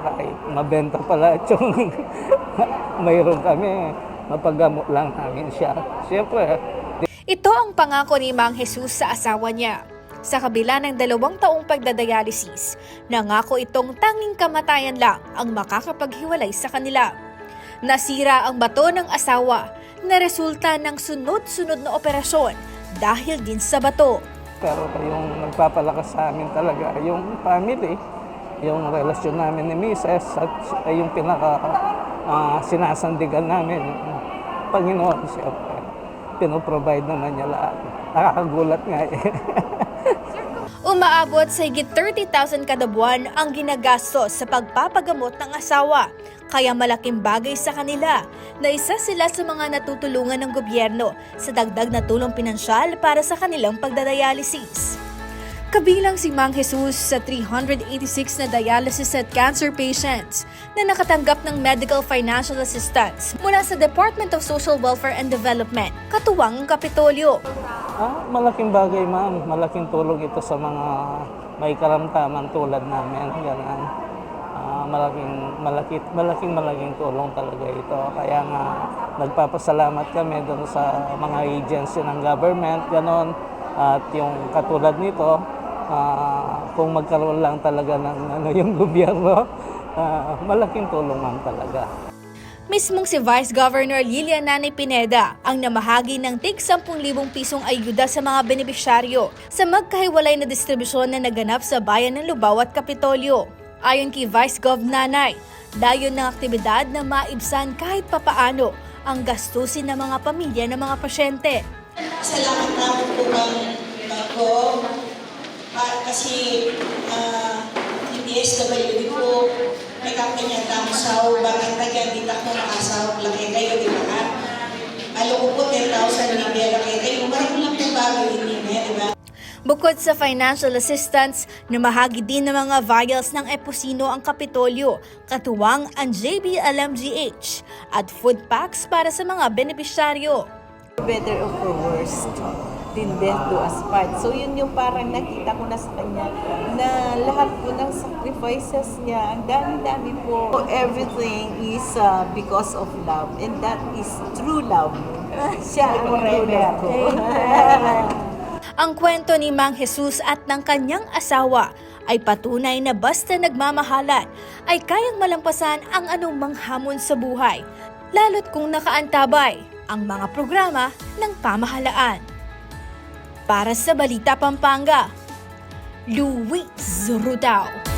kahit mabenta pala at yung mayroon kami, mapagamot lang namin siya. Siyempre, Ito ang pangako ni Mang Jesus sa asawa niya. Sa kabila ng dalawang taong pagdadialysis, nangako itong tanging kamatayan lang ang makakapaghiwalay sa kanila. Nasira ang bato ng asawa na resulta ng sunod-sunod na operasyon dahil din sa bato. pero yung nagpapalakas sa amin talaga, yung family, yung relasyon namin ni Mrs. at ay yung pinaka ah, sinasandigan namin, yung Panginoon, siyempre. Pinoprovide naman niya lahat. Nakakagulat nga eh. Umaabot sa higit 30,000 kada buwan ang ginagastos sa pagpapagamot ng asawa. Kaya malaking bagay sa kanila na isa sila sa mga natutulungan ng gobyerno sa dagdag na tulong pinansyal para sa kanilang pagdadialysis. Kabilang si Mang Jesus sa 386 na dialysis at cancer patients na nakatanggap ng medical financial assistance mula sa Department of Social Welfare and Development, katuwang ang Kapitolyo. Ah, malaking bagay, ma'am. Malaking tulong ito sa mga may karamdaman tulad namin. Ganun. Ah, malaking, malaki, malaking malaking tulong talaga ito. Kaya nga, nagpapasalamat kami doon sa mga agency ng government, ganon. At yung katulad nito, ah, kung magkaroon lang talaga ng ano, yung gobyerno, ah, malaking tulong ma'am talaga. Mismong si Vice Governor Lilian Nani Pineda ang namahagi ng tig 10,000 pisong ayuda sa mga benepisyaryo sa magkahiwalay na distribusyon na naganap sa bayan ng Lubao at Kapitolyo. Ayon kay Vice Gov Nanay, dayon ng aktibidad na maibsan kahit papaano ang gastusin ng mga pamilya ng mga pasyente. Salamat namin po bang bago pa, kasi uh, yung DSWD po may kampanya tamo sa bakit tagay di ta ko makasahog laki kayo di ba ka? Alo ko po 10,000 hindi laki kayo. Marami lang po bago hindi na, di ba? Bukod sa financial assistance, namahagi din ng mga vials ng Eposino ang Kapitolyo, katuwang ang JBLMGH at food packs para sa mga benepisyaryo. better or for worst, till death do. So yun yung parang nakita ko na sa kanya na lahat po ng sacrifices niya, ang dami-dami po. Everything is uh, because of love and that is true love. Siya ang true love ko. Ang kwento ni Mang Jesus at ng kanyang asawa ay patunay na basta nagmamahalan ay kayang malampasan ang anumang hamon sa buhay, lalo't kung nakaantabay ang mga programa ng pamahalaan. Para sa Balita Pampanga, Luis Rudao.